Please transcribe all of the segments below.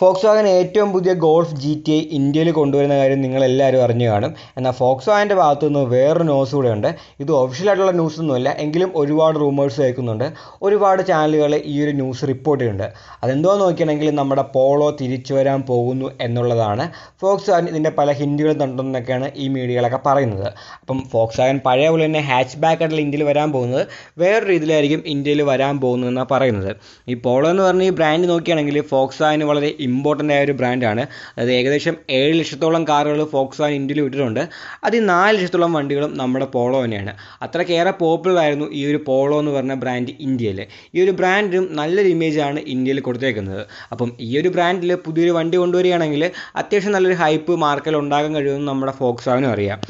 Volkswagen ഏറ്റവും പുതിയ golf G T I ഇന്ത്യയിൽ കൊണ്ടുവരുന്ന കാര്യം നിങ്ങളെല്ലാവരും അറിഞ്ഞു കാണും. എന്നാൽ ഫോക്സ് വാഗന്റെ ഭാഗത്തു നിന്ന് വേറൊരു ന്യൂസ് കൂടെ ഉണ്ട്. ഇത് ഒഫീഷ്യലായിട്ടുള്ള ന്യൂസ് ഒന്നുമല്ല എങ്കിലും ഒരുപാട് റൂമേഴ്സ് കേൾക്കുന്നുണ്ട്. ഒരുപാട് ചാനലുകൾ ഈ ഒരു ന്യൂസ് റിപ്പോർട്ട് ചെയ്യുന്നുണ്ട്. അതെന്തോ നോക്കിയാണെങ്കിൽ നമ്മുടെ പോളോ തിരിച്ചു വരാൻ പോകുന്നു എന്നുള്ളതാണ്. ഫോക്സ് വാഗൻ ഇതിന്റെ പല ഹിൻഡുകൾ തണ്ടെന്നൊക്കെയാണ് ഈ മീഡിയകളൊക്കെ പറയുന്നത്. അപ്പം ഫോക്സ് വാഗൻ പഴയ പോലെ തന്നെ ഹാച്ച് ബാക്ക് ആയിട്ടുള്ള ഇന്ത്യയിൽ വരാൻ പോകുന്നത്. വേറെ രീതിയിലായിരിക്കും ഇന്ത്യയിൽ വരാൻ പോകുന്നതെന്നാണ് പറയുന്നത്. ഈ പോളോ എന്ന് പറഞ്ഞ ഈ ബ്രാൻഡ് നോക്കിയാണെങ്കിൽ ഫോക്സ് വാഗന് വളരെ ഇമ്പോർട്ടന്റ് ആയ ഒരു ബ്രാൻഡാണ് അത് ഏകദേശം ഏഴ് ലക്ഷത്തോളം കാറുകൾ ഫോക്സ് വാൻ ഇന്ത്യയിൽ വിട്ടിട്ടുണ്ട്. അതിൽ നാല് ലക്ഷത്തോളം വണ്ടികളും നമ്മുടെ പോളോ തന്നെയാണ്. അത്രയ്ക്കേറെ പോപ്പുലർ ആയിരുന്നു ഈ ഒരു പോളോ എന്ന് പറഞ്ഞ ബ്രാൻഡ് ഇന്ത്യയിൽ ഈ ഒരു ബ്രാൻഡിനും നല്ലൊരു ഇമേജാണ് ഇന്ത്യയിൽ കൊടുത്തേക്കുന്നത്. അപ്പം ഈ ഒരു ബ്രാൻഡിൽ പുതിയൊരു വണ്ടി കൊണ്ടുവരികയാണെങ്കിൽ അത്യാവശ്യം നല്ലൊരു ഹൈപ്പ് മാർക്കറ്റിൽ ഉണ്ടാകാൻ കഴിയുമെന്ന് നമ്മുടെ ഫോക്സ് വാനും അറിയാം.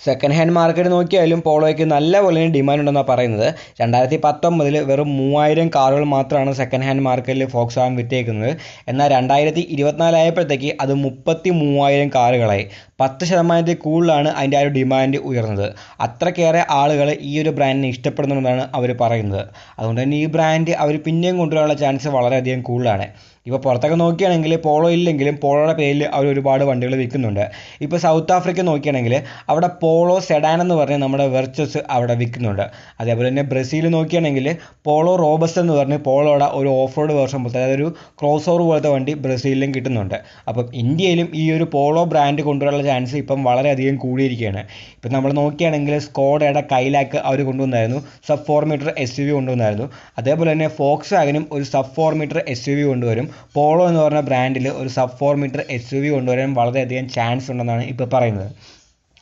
സെക്കൻഡ് ഹാൻഡ് മാർക്കറ്റ് നോക്കിയാലും പോളോയ്ക്ക് നല്ല പോലെ ഡിമാൻഡ് ഉണ്ടെന്നാണ് പറയുന്നത്. രണ്ടായിരത്തി പത്തൊമ്പതിൽ വെറും മൂവായിരം കാറുകൾ മാത്രമാണ് സെക്കൻഡ് ഹാൻഡ് മാർക്കറ്റിൽ ഫോക്സ് വാഗൻ വിറ്റേക്കുന്നത്. എന്നാൽ രണ്ടായിരത്തി ഇരുപത്തിനാലായപ്പോഴത്തേക്ക് അത് മുപ്പത്തി മൂവായിരം കാറുകളായി പത്ത് ശതമാനത്തിൽ കൂടുതലാണ് അതിന്റെ ആ ഒരു ഡിമാൻഡ് ഉയർന്നത്. അത്രയ്ക്കേറെ ആളുകൾ ഈ ഒരു ബ്രാൻഡിനെ ഇഷ്ടപ്പെടുന്നുണ്ടെന്നാണ് അവർ പറയുന്നത്. അതുകൊണ്ട് തന്നെ ഈ ബ്രാൻഡ് അവർ പിന്നെയും കൊണ്ടുവരാനുള്ള ചാൻസ് വളരെയധികം കൂടുതലാണ്. ഇപ്പോൾ പുറത്തൊക്കെ നോക്കുകയാണെങ്കിൽ പോളോ ഇല്ലെങ്കിലും പോളോയുടെ പേരിൽ അവർ ഒരുപാട് വണ്ടികൾ വിൽക്കുന്നുണ്ട്. ഇപ്പോൾ സൗത്ത് ആഫ്രിക്ക നോക്കുകയാണെങ്കിൽ അവിടെ പോളോ സെഡാൻ എന്ന് പറഞ്ഞ് നമ്മുടെ വെർച്ചസ് അവിടെ വിൽക്കുന്നുണ്ട്. അതേപോലെ തന്നെ ബ്രസീൽ നോക്കുകയാണെങ്കിൽ പോളോ റോബസ് എന്ന് പറഞ്ഞ് പോളോയുടെ ഒരു ഓഫ് റോഡ് വേർഷൻ പോലത്തെ അതായത് ഒരു ക്രോസ് ഓവർ പോലത്തെ വണ്ടി ബ്രസീലിലും കിട്ടുന്നുണ്ട്. അപ്പം ഇന്ത്യയിലും ഈ ഒരു പോളോ ബ്രാൻഡ് കൊണ്ടുവരാനുള്ള ചാൻസ് ഇപ്പം വളരെയധികം കൂടിയിരിക്കുകയാണ്. ഇപ്പം നമ്മൾ നോക്കുകയാണെങ്കിൽ സ്കോഡയുടെ കൈലാക്ക് അവർ കൊണ്ടുവന്നായിരുന്നു. Sub four metre S U V കൊണ്ടുവന്നായിരുന്നു. അതേപോലെ തന്നെ ഫോക്സ് വാഗനും ഒരു sub four metre S U V കൊണ്ടുവരും. പോളോ എന്ന് പറഞ്ഞ ബ്രാൻഡിൽ ഒരു sub four metre S U V കൊണ്ടുവരാൻ വളരെയധികം ചാൻസ് ഉണ്ടെന്നാണ് ഇപ്പോൾ പറയുന്നത്.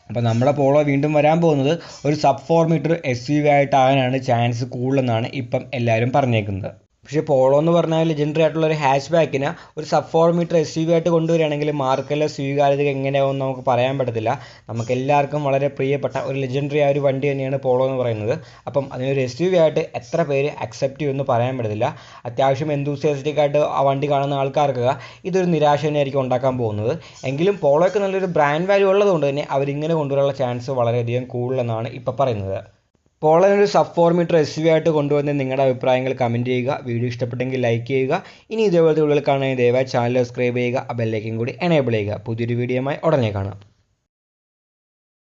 അപ്പോൾ നമ്മുടെ പോളോ വീണ്ടും വരാൻ പോകുന്നത് ഒരു sub four metre S U V ആയിട്ടാകാനാണ് chance കൂടുതലെന്നാണ് ഇപ്പം എല്ലാവരും പറഞ്ഞേക്കുന്നത്. പക്ഷേ പോളോ എന്ന് പറഞ്ഞാൽ ലെജൻഡറി ആയിട്ടുള്ള ഒരു ഹാച്ച് ബാക്കിന് ഒരു sub four metre S U ആയിട്ട് കൊണ്ടുവരികയാണെങ്കിൽ മാർക്കറ്റിലെ സ്വീകാര്യത എങ്ങനെയാവും നമുക്ക് പറയാൻ പറ്റത്തില്ല. നമുക്ക് എല്ലാവർക്കും വളരെ പ്രിയപ്പെട്ട ഒരു ലെജൻഡറി ആയ ഒരു വണ്ടി തന്നെയാണ് പോളോ എന്ന് പറയുന്നത്. അപ്പം അതിനൊരു എസ് യു ആയിട്ട് എത്ര പേര് അക്സെപ്റ്റ് ചെയ്യുമെന്ന് പറയാൻ പറ്റത്തില്ല. അത്യാവശ്യം എന്തൂസിയാസ്റ്റിക് ആയിട്ട് ആ വണ്ടി കാണുന്ന ആൾക്കാർക്ക് ഇതൊരു നിരാശ തന്നെയായിരിക്കും ഉണ്ടാക്കാൻ പോകുന്നത്. എങ്കിലും പോളോയ്ക്ക് നല്ലൊരു ബ്രാൻഡ് വാല്യൂ ഉള്ളതുകൊണ്ട് തന്നെ അവരിങ്ങനെ കൊണ്ടുവരാനുള്ള ചാൻസ് വളരെയധികം കൂടുതലെന്നാണ് ഇപ്പോൾ പറയുന്നത്. പോളനൊരു sub four metre S V ആയിട്ട് കൊണ്ടുവന്ന് നിങ്ങളുടെ അഭിപ്രായങ്ങൾ കമന്റ് ചെയ്യുക. വീഡിയോ ഇഷ്ടപ്പെട്ടെങ്കിൽ ലൈക്ക് ചെയ്യുക. ഇനി ഇതേപോലത്തെ വീഡിയോകൾ കാണാൻ ദയവായി ചാനൽ സബ്സ്ക്രൈബ് ചെയ്യുക. ആ ബെല്ലൈക്കും കൂടി എനേബിൾ ചെയ്യുക. പുതിയൊരു വീഡിയോയുമായി ഉടനെ കാണാം.